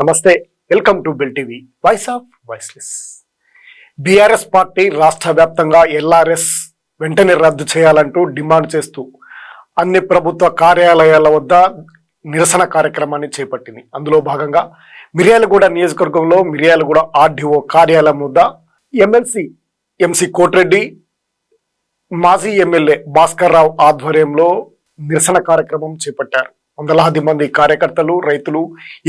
నమస్తే welcome to Bill TV voice of voiceless. BRS party రాష్ట్ర వ్యాప్తంగా ఎల్ఆర్ఎస్ వెంటనే రద్దు చేయాలంటూ డిమాండ్ చేస్తూ అన్ని ప్రభుత్వ కార్యాలయాల వద్ద నిరసన కార్యక్రమాన్ని చేపట్టింది. అందులో భాగంగా మిర్యాలగూడ నియోజకవర్గంలో మిర్యాలగూడ ఆర్డీఓ కార్యాలయం వద్ద ఎమ్మెల్సీ ఎంసీ కోటిరెడ్డి మాజీ ఎమ్మెల్యే భాస్కర్ రావు ఆధ్వర్యంలో నిరసన కార్యక్రమం చేపట్టారు. వందలాది మంది కార్యకర్తలు రైతులు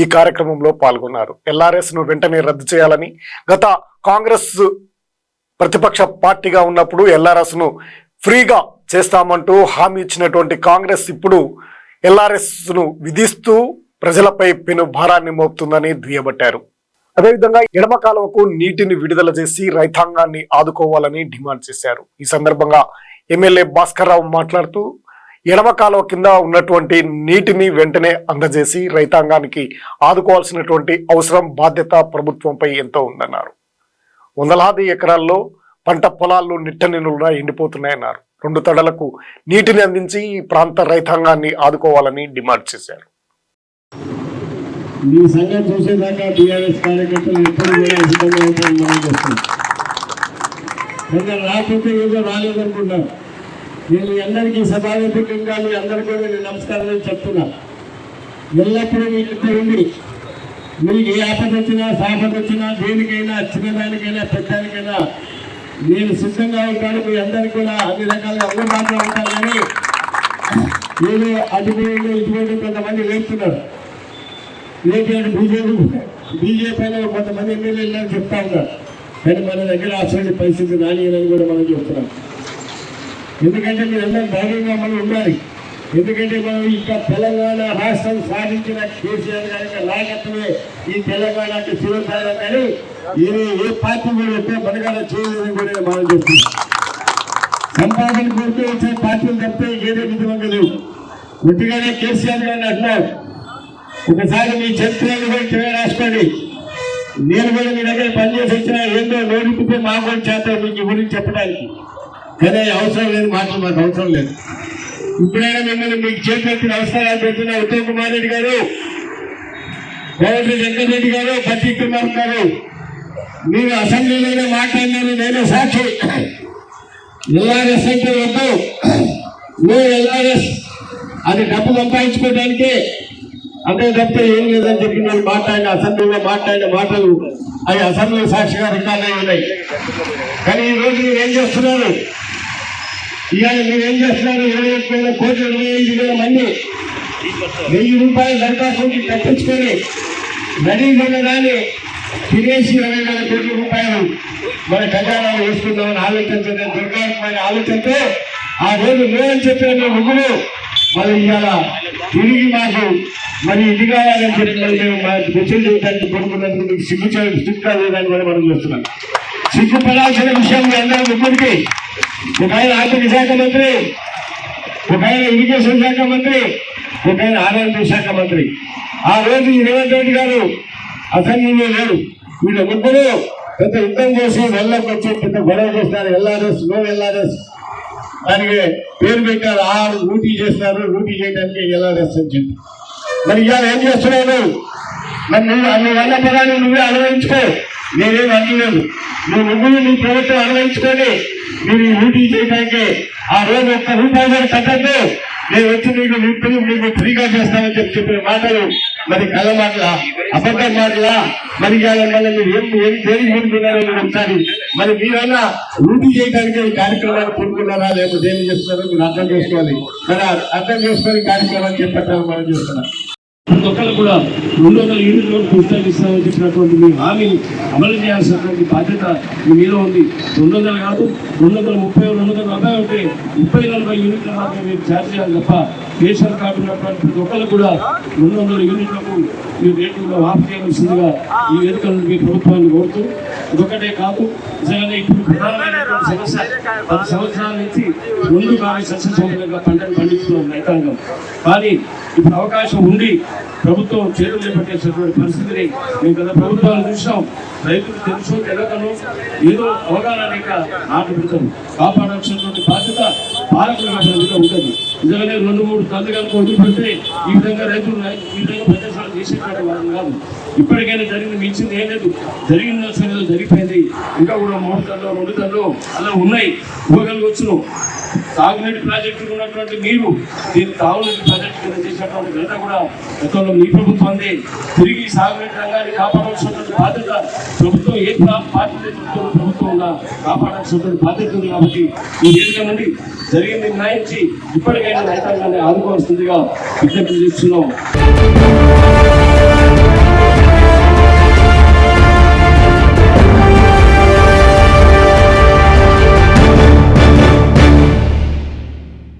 ఈ కార్యక్రమంలో పాల్గొన్నారు. ఎల్ఆర్ఎస్ను వెంటనే రద్దు చేయాలని గత కాంగ్రెస్ ప్రతిపక్ష పార్టీగా ఉన్నప్పుడు ఎల్ఆర్ఎస్ను ఫ్రీగా చేస్తామంటూ హామీ ఇచ్చినటువంటి కాంగ్రెస్ ఇప్పుడు ఎల్ఆర్ఎస్ను విధిస్తూ ప్రజలపై పెను భారాన్ని మోపుతుందని దుయ్యబట్టారు. అదేవిధంగా ఎడమ కాలువకు నీటిని విడుదల చేసి రైతాంగాన్ని ఆదుకోవాలని డిమాండ్ చేశారు. ఈ సందర్భంగా ఎమ్మెల్యే భాస్కర్ మాట్లాడుతూ ఎడమ కాలువ కింద ఉన్నటువంటి నీటిని వెంటనే అందజేసి రైతాంగానికి ఆదుకోవాల్సినటువంటి అవసరం బాధ్యత ప్రభుత్వంపై ఎంతో ఉందన్నారు. వందలాది ఎకరాల్లో పంట పొలాలు నిట్టనిలుగా ఎండిపోతున్నాయన్నారు. రెండు తడలకు నీటిని అందించి ఈ ప్రాంత రైతాంగాన్ని ఆదుకోవాలని డిమాండ్ చేశారు. మీ సంఘం చూసేదాకా టీఆర్ఎస్ కార్యకర్తలు ఎప్పుడు కూడా సిద్ధంగా ఉంటారని మనం చేస్తున్నాం రాకపోతే ఏదో రాలేదనుకుంటారు. నేను అందరికీ సభావేదికంగా మీ అందరికీ కూడా నేను నమస్కారాలు చెప్తున్నా. ఎల్లప్పుడూ మీకు ఉంది మీకు ఏ ఆపద వచ్చినా సాపద వచ్చినా దేనికైనా చిన్నదానికైనా పెద్దానికైనా నేను సిద్ధంగా ఉంటాను. మీ అందరికీ కూడా అన్ని రకాలుగా అందుబాటులో ఉంటాను. కానీ ఏదో అటుపోయింది ఇటుపోయింది కొంతమంది లేపుతున్నారు. ఏపీఆర్ బీజేపీ బీజేపీ కొంతమంది ఎమ్మెల్యేలు చెప్తా ఉన్నారు. కానీ మన దగ్గర అసలు పరిస్థితి రానియని కూడా మనం చెప్తున్నాం. ఎందుకంటే మీరు ధైర్యంగా మనం ఉండాలి. ఎందుకంటే మనం ఇంకా తెలంగాణ రాష్ట్రం సాధించిన కేసీఆర్ గారి నాయకత్వమే ఈ తెలంగాణకి శివసాయం కానీ ఇది ఏ పార్టీ కూడా ఎక్కువ మనగాడ చేయలేదని కూడా మనం చెప్తుంది సంపాదన కోరుతూ వచ్చే పార్టీలు తప్పితే ఏదో విధంగా లేవు. ఒట్టిగానే కేసీఆర్ గారిని అంటున్నారు. ఒకసారి మీ చరిత్రను కూడా తిరగ రాసుకోండి. నేను కూడా మీ దగ్గర పనిచేసి వచ్చిన ఏందో నోటిపితే మా కూడా చేత మీకు గురించి చెప్పడానికి. అదే అవసరం లేదు మాటలు మాకు అవసరం లేదు. ఇప్పుడైనా మిమ్మల్ని మీకు చేతులెత్తి నమస్కారాలు పెడుతున్న ఉత్తమ్ కుమార్ రెడ్డి గారు కోమటి వెంకటరెడ్డి గారు పట్టి కుమార్ గారు మీరు అసెంబ్లీలోనే మాట్లాడినారు నేనే సాక్షి. ఎల్ఆర్ఎస్ అంటే వద్దు. నువ్వు ఎల్ఆర్ఎస్ అది డబ్బు సంపాదించుకోవడానికి అంటే తప్పితే ఏం లేదని చెప్పి నేను మాట్లాడిన అసెంబ్లీలో మాట్లాడిన మాటలు అవి అసెంబ్లీ సాక్షిగా రికార్డ్ అయి ఉన్నాయి. కానీ ఈ రోజు మీరు ఏం చేస్తున్నారు? ఇవాళ మీరు ఏం చేస్తున్నారు? ఇరవై ఒక్క వేల కోట్లు ఇరవై ఐదు వేల మంది. వెయ్యి రూపాయల దరఖాస్తు తప్పించుకొని నడి దాన్ని తినేసి ఇరవై వేల కోట్ల రూపాయలు మన ఖజానాలు వేసుకుందామని ఆలోచించే దుర్గాత్మైన ఆలోచనతో ఆ రోజు మేమని చెప్పిన మేము ముగ్గురు మరి ఇవాళ తిరిగి మాకు మరి ఇది కావాలని చెప్పి మరి మేము మా క్వశ్చన్ చేయడానికి కొనుక్కున్నందుకు మీకు సిగ్గు సిగ్గు కాలేదని కూడా మనం చూస్తున్నాం. సిగ్గుపడాల్సిన విషయం మీ అందరూ ముగ్గురికి ఒక ఆయన ఆర్థిక శాఖ మంత్రి ఒక ఆయన ఇరిగేషన్ శాఖ మంత్రి ఒక ఆయన ఆరోగ్య శాఖ మంత్రి. ఆ రోజు ఈ రేవంత్ రెడ్డి గారు అసెంబ్లీలో లేడు. వీళ్ళ ముగ్గురు పెద్ద యుద్ధం చేసి వెళ్ళకి వచ్చి పెద్ద గొడవ చేస్తారు ఎల్ఆర్ఎస్ నో ఎల్ఆర్ఎస్. దానికి పేరు పెట్టారు. ఆరు డ్యూటీ చేస్తున్నారు డ్యూటీ చేయడానికి ఎల్ఆర్ఎస్ అని చెప్పి. మరి ఇవాళ ఏం చేస్తున్నావు? మరి నువ్వు అన్ని వల్ల పదాన్ని నువ్వే అనుభవించుకో నేనేం అనలేదు నువ్వు నువ్వు నీ ప్రభుత్వం అనుభవించుకొని మీరు ఈ డ్యూటీ చేయడానికి ఆ రోజు ఒక్క రూపాయి కూడా కట్టద్దు నేను వచ్చి మీకు ఇప్పుడు మీకు ఫ్రీగా చేస్తానని చెప్పి చెప్పిన మాటలు మరి కళ్ళ మాటల అబద్ధ మాటల మరి మళ్ళీ మీరు ఏం ఏం దేనికి కొనుక్కున్నారో మీరు ఒకసారి మరి మీరైనా డ్యూటీ చేయడానికి కార్యక్రమాన్ని కొనుక్కున్నారా లేకపోతే ఏం చేస్తున్నారో మీరు అర్థం చేసుకోవాలి. మరి అర్థం చేసుకొని కార్యక్రమాన్ని చేపట్టాలని మనం చేస్తున్నాం. ఒక్కళ్ళు కూడా రెండు వందల యూనిట్లు వరకు విస్తరిస్తామని చెప్పినటువంటి మీ హామీని అమలు చేయాల్సినటువంటి బాధ్యత మీ మీద ఉంది. రెండు వందలు కాదు రెండు వందల ముప్పై రెండు వందల నలభై ఉంటే ముప్పై నలభై యూనిట్ల మాత్రమే మీరు ఛార్జ్ చేయాలి తప్ప కేసీఆర్ కార్డు ఉన్నటువంటి ప్రతి ఒక్కరు కూడా రెండు వందల యూనిట్లకు మీరు రేట్లు కూడా ఆఫ్ చేయవలసిందిగా ఈ వేదికలను మీ ప్రభుత్వాన్ని కోరుతూ ఇదొకటే కాదు నిజంగానే ఇప్పుడు సమస్య పది సంవత్సరాల నుంచి ముందు కాని సస్యసంపదంగా పంటను పండిస్తున్న రైతాంగం. కానీ ఇప్పుడు అవకాశం ఉండి ప్రభుత్వం చేతులు పట్టేసినటువంటి పరిస్థితిని మేము గత ప్రభుత్వాలు చూసాం రైతులు తెలుసు తెలకను ఏదో అవగాహన లేక నాటు పెడతారు కాపాడాల్సినటువంటి బాధ్యత పాలకుల మీద ఉంటుంది. నిజంగానే రెండు మూడు తల్లి కనుక వదిలిపెడితే ఈ విధంగా రైతులు ఈ విధంగా ప్రదేశాలు చేసేటువంటి వారం కాదు. ఇప్పటికైనా జరిగింది మించింది ఏం లేదు. జరిగిన ఏదో వెళ్ళిపోయింది ఇంకా కూడా మూడు తల్లు రెండు తల్లు అలా ఉన్నాయి. ఇవ్వగలిగొచ్చును సాగునీటి ప్రాజెక్టు ఉన్నటువంటి నీరు దీని తాగునీటి ప్రాజెక్టు కింద చేసినటువంటి ఘనత కూడా గతంలో మీ ప్రభుత్వంది తిరిగి సాగునీటి రంగాన్ని కాపాడాల్సినటువంటి బాధ్యత ప్రభుత్వం ఏ పార్టీ నేతృత్వంలో ప్రభుత్వం కాపాడాల్సినటువంటి బాధ్యత ఉంది కాబట్టి ఈ వేదిక నుండి జరిగింది నిర్ణయించి ఇప్పటికైనా రైతాంగాన్ని ఆదుకోవాల్సిందిగా విజ్ఞప్తి చేస్తున్నాం.